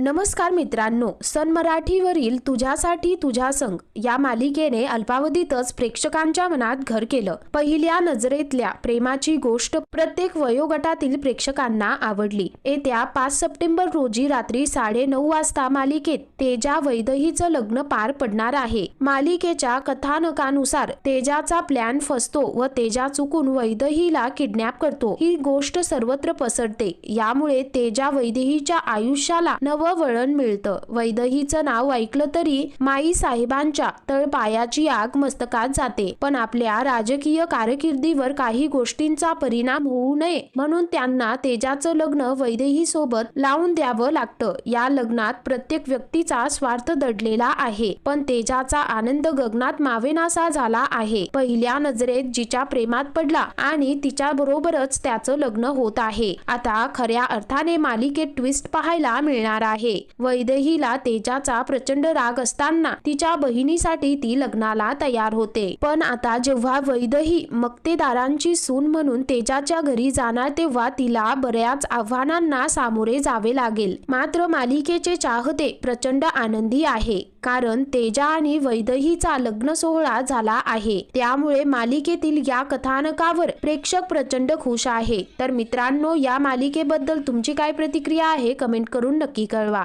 नमस्कार मित्रांनो सन मराठीवरील तुझ्यासाठी तुझ्या संग या मालिकेने अल्पावधीतच प्रेक्षकांच्या मनात घर केलं. पहिल्या नजरेतल्या प्रेमाची गोष्ट प्रत्येक वयोगटातील प्रेक्षकांना आवडली. येत्या पाच सप्टेंबर रोजी रात्री साडे नऊ वाजता मालिकेत तेजा वैदहीचं लग्न पार पडणार आहे. मालिकेच्या कथानकानुसार तेजाचा प्लॅन फसतो व तेजा चुकून वैदहीला किडनॅप करतो. ही गोष्ट सर्वत्र पसरते. यामुळे तेजा वैदेहीच्या आयुष्याला नव वळण मिळतं. वैदहीचं नाव ऐकलं तरी माई साहेबांच्या तळपायाची आग मस्तकात जाते. पण आपल्या राजकीय कारकिर्दीवर काही गोष्टींचा परिणाम होऊ नये म्हणून त्यांना तेजाचं लग्न वैदेही सोबत लावून द्यावं लागतं. या लग्नात प्रत्येक व्यक्तीचा स्वार्थ दडलेला आहे. पण तेजाचा आनंद गगनात मावेनासा झाला आहे. पहिल्या नजरेत जिच्या प्रेमात पडला आणि तिच्या बरोबरच त्याचं लग्न होत आहे. आता खऱ्या अर्थाने मालिकेत ट्विस्ट पाहायला मिळणार आहे. आहे. वैदेहीला तेजाचा प्रचंड राग असताना तिच्या बहिणीसाठी ती लग्नाला तयार होते. पण आता जेव्हा वैदही मक्तेदारांची सून म्हणून तेजाच्या घरी जाणार तेव्हा तिला बऱ्याच आव्हानांना सामोरे जावे लागेल. मात्र मालिकेचे चाहते प्रचंड आनंदी आहे. कारण तेजा आणि वैदहीचा लग्न सोहळा झाला आहे. त्यामुळे मालिकेतील या कथानकावर प्रेक्षक प्रचंड खुश आहे. तर मित्रांनो या मालिकेबद्दल तुमची काय प्रतिक्रिया आहे कमेंट करून नक्की कळवा.